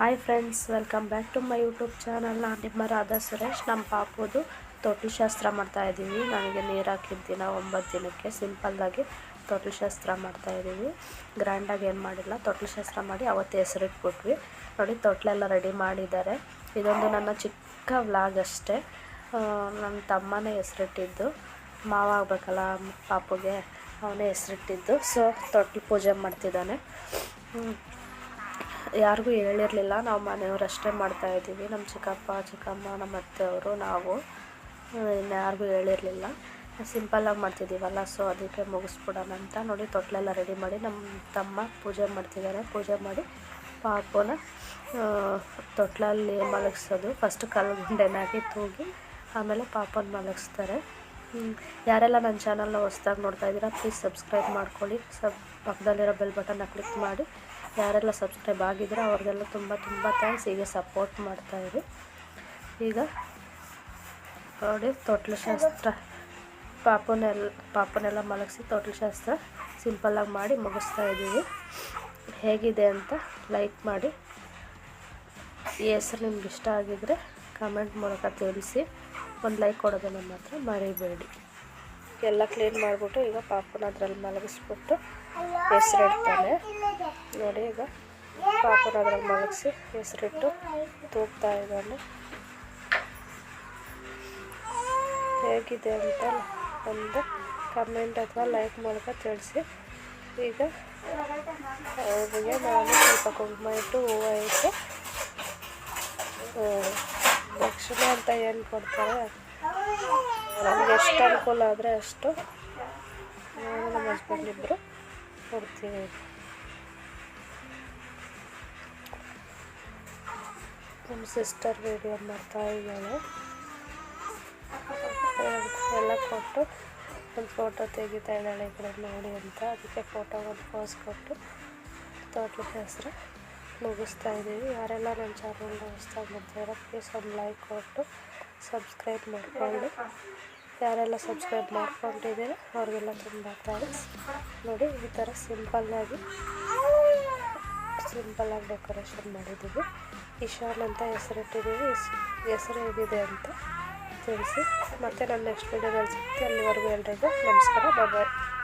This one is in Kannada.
Hi friends welcome back to my YouTube channel ನಾನು ನಿಮ್ಮ ರಾಧಾ ಸುರೇಶ್ ನಮ್ಮ ಪಾಪುದು ತೊಟ್ಲು ಶಾಸ್ತ್ರ ಮಾಡ್ತಾಯಿದ್ದೀವಿ ನನಗೆ ನೀರು ಹಾಕಿದ್ದಿನ ಒಂಬತ್ತು ದಿನಕ್ಕೆ ಸಿಂಪಲ್ದಾಗಿ ತೊಟ್ಲು ಶಾಸ್ತ್ರ ಮಾಡ್ತಾಯಿದ್ದೀವಿ ಗ್ರ್ಯಾಂಡಾಗಿ ಏನು ಮಾಡಿಲ್ಲ ತೊಟ್ಲು ಶಾಸ್ತ್ರ ಮಾಡಿ ಅವತ್ತು ಹೆಸರಿಟ್ಬಿಟ್ವಿ ನೋಡಿ, ತೊಟ್ಲೆಲ್ಲ ರೆಡಿ ಮಾಡಿದ್ದಾರೆ. ಇದೊಂದು ನನ್ನ ಚಿಕ್ಕ ವ್ಲಾಗ್ ಅಷ್ಟೇ. ನನ್ನ ತಮ್ಮನೇ ಹೆಸರಿಟ್ಟಿದ್ದು. ಮಾವ ಆಗಬೇಕಲ್ಲ, ಪಾಪುಗೆ, ಅವನೇ ಹೆಸರಿಟ್ಟಿದ್ದು. ಸೊ ತೊಟ್ಲು ಪೂಜೆ ಮಾಡ್ತಿದ್ದಾನೆ. ಯಾರಿಗೂ ಹೇಳಿರಲಿಲ್ಲ. ನಾವು ಮನೆಯವರಷ್ಟೇ ಮಾಡ್ತಾಯಿದ್ದೀವಿ ನಮ್ಮ ಚಿಕ್ಕಪ್ಪ, ಚಿಕ್ಕಮ್ಮ, ನಮ್ಮ ಅತ್ತೆಯವರು, ನಾವು ಇನ್ಯಾರಿಗೂ ಹೇಳಿರಲಿಲ್ಲ. ಸಿಂಪಲ್ಲಾಗಿ ಮಾಡ್ತಿದ್ದೀವಲ್ಲ, ಸೊ ಅದಕ್ಕೆ ಮುಗಿಸ್ಬಿಡೋಣ ಅಂತ ನೋಡಿ ತೊಟ್ಲೆಲ್ಲ ರೆಡಿ ಮಾಡಿ ನಮ್ಮ ತಮ್ಮ ಪೂಜೆ ಮಾಡ್ತಿದ್ದಾರೆ. ಪೂಜೆ ಮಾಡಿ ಪಾಪನ ತೊಟ್ಲಲ್ಲಿ ಮಲಗಿಸೋದು. ಫಸ್ಟ್ ಕಲ್ಲು ಹಾಕಿ ತೂಗಿ ಆಮೇಲೆ ಪಾಪನ ಮಲಗಿಸ್ತಾರೆ. ಯಾರೆಲ್ಲ ನನ್ನ ಚಾನಲ್ನ ಹೊಸ್ದಾಗಿ ನೋಡ್ತಾ ಇದ್ದೀರಾ ಪ್ಲೀಸ್ ಸಬ್ಸ್ಕ್ರೈಬ್ ಮಾಡ್ಕೊಳ್ಳಿ. ಸಬ್ ಪಕ್ಕದಲ್ಲಿರೋ ಬೆಲ್ ಬಟನ್ನ ಕ್ಲಿಕ್ ಮಾಡಿ. ಯಾರೆಲ್ಲ ಸಬ್ಸ್ಕ್ರೈಬ್ ಆಗಿದ್ರೆ ಅವ್ರಿಗೆಲ್ಲ ತುಂಬ ತುಂಬ ಥ್ಯಾಂಕ್ಸ್. ಹೀಗೆ ಸಪೋರ್ಟ್ ಮಾಡ್ತಾಯಿರಿ ಈಗ ನೋಡಿ, ತೊಟ್ಲು ಶಾಸ್ತ್ರ. ಪಾಪನೆಲ್ಲ ಪಾಪನೆಲ್ಲ ಮಲಗಿಸಿ ತೊಟ್ಲು ಶಾಸ್ತ್ರ ಸಿಂಪಲ್ಲಾಗಿ ಮಾಡಿ ಮುಗಿಸ್ತಾ ಇದ್ದೀವಿ. ಹೇಗಿದೆ ಅಂತ ಲೈಕ್ ಮಾಡಿ. ಈ ಹೆಸರು ನಿಮ್ಗೆ ಇಷ್ಟ ಆಗಿದ್ರೆ ಕಮೆಂಟ್ ಮೂಲಕ ತಿಳಿಸಿ. ಒಂದು ಲೈಕ್ ಕೊಡೋದನ್ನು ಮಾತ್ರ ಮರಿಬೇಡಿ. ಎಲ್ಲ ಕ್ಲೀನ್ ಮಾಡಿಬಿಟ್ಟು ಈಗ ಪಾಪನ ಅದರಲ್ಲಿ ಮಲಗಿಸ್ಬಿಟ್ಟು ಹೆಸರಿಡ್ತಾನೆ ನೋಡಿ ಈಗ ಪಾಪನ ಅದ್ರಾಗ ಮಲಗಿಸಿ, ಹೆಸರಿಟ್ಟು ತೂಗ್ತಾ ಇದ್ದಾನೆ. ಹೇಗಿದೆ ಅಂತ ಒಂದು ಕಮೆಂಟ್ ಅಥವಾ ಲೈಕ್ ಮೂಲಕ ತಿಳಿಸಿ. ಈಗ ಅವರಿಗೆ ನಾನು ಸ್ವಲ್ಪ ಕುಂಕುಮ ಇಟ್ಟು ಹೂವು ಇಟ್ಟು ದಕ್ಷಿಣ ಅಂತ ಏನು ಕೊಡ್ತಾರೆ? ನಮ್ಗೆ ಎಷ್ಟು ಅನುಕೂಲ ಆದರೆ ಅಷ್ಟು ನಾನು ನಮ್ಮ ಹಸ್ಬೆಂಡ್ ಇಬ್ಬರು ಕೊಡ್ತೀವಿ. ನಮ್ಮ ಸಿಸ್ಟರ್ ವಿಡಿಯೋ ಮಾಡ್ತಾ ಇದ್ದಾಳೆ. ಎಲ್ಲ ಕೊಟ್ಟು ಒಂದು ಫೋಟೋ ತೆಗಿತಾ ಇದ್ದಾಳೆ ಈ ಕಡೆ ನೋಡಿ ಅಂತ. ಅದಕ್ಕೆ ಫೋಟೋ ಒಂದು ಪೋಸ್ ಕೊಟ್ಟು ತೋಟದ ಹೆಸರು ಮುಗಿಸ್ತಾ ಇದ್ದೀವಿ. ಯಾರೆಲ್ಲ ನನ್ನ ಚಾನಲ್ನ ಹೊಸ್ದಾಗಿ ಮಾಡ್ತಾಯಿರೋ ಪ್ಲೀಸ್ ಒಂದು ಲೈಕ್ ಕೊಟ್ಟು ಸಬ್ಸ್ಕ್ರೈಬ್ ಮಾಡಿಕೊಂಡು ಯಾರೆಲ್ಲ ಸಬ್ಸ್ಕ್ರೈಬ್ ಮಾಡ್ಕೊಂಡಿದ್ದೀರ, ಅವ್ರಿಗೆಲ್ಲ ತುಂಬ ಥ್ಯಾಂಕ್ಸ್ ನೋಡಿ, ಈ ಥರ ಸಿಂಪಲ್ಲಾಗಿ ಸಿಂಪಲ್ಲಾಗಿ ಡೆಕೋರೇಷನ್ ಮಾಡಿದ್ದೀವಿ. ಇಶಾನ್ ಅಂತ ಹೆಸರಿಟ್ಟಿದ್ದೀವಿ. ಹೆಸ್- ಹೆಸರು ಹೇಗಿದೆ ಅಂತ ತಿಳಿಸಿ. ಮತ್ತು ನಾನು ನೆಕ್ಸ್ಟ್ ವೀಡಿಯೋದಲ್ಲಿ ಸಿಗ್ತೀನಿ ಅಲ್ಲಿವರೆಗೂ ಎಲ್ರಿಗೂ ನಮಸ್ಕಾರ. ಬಾಯ್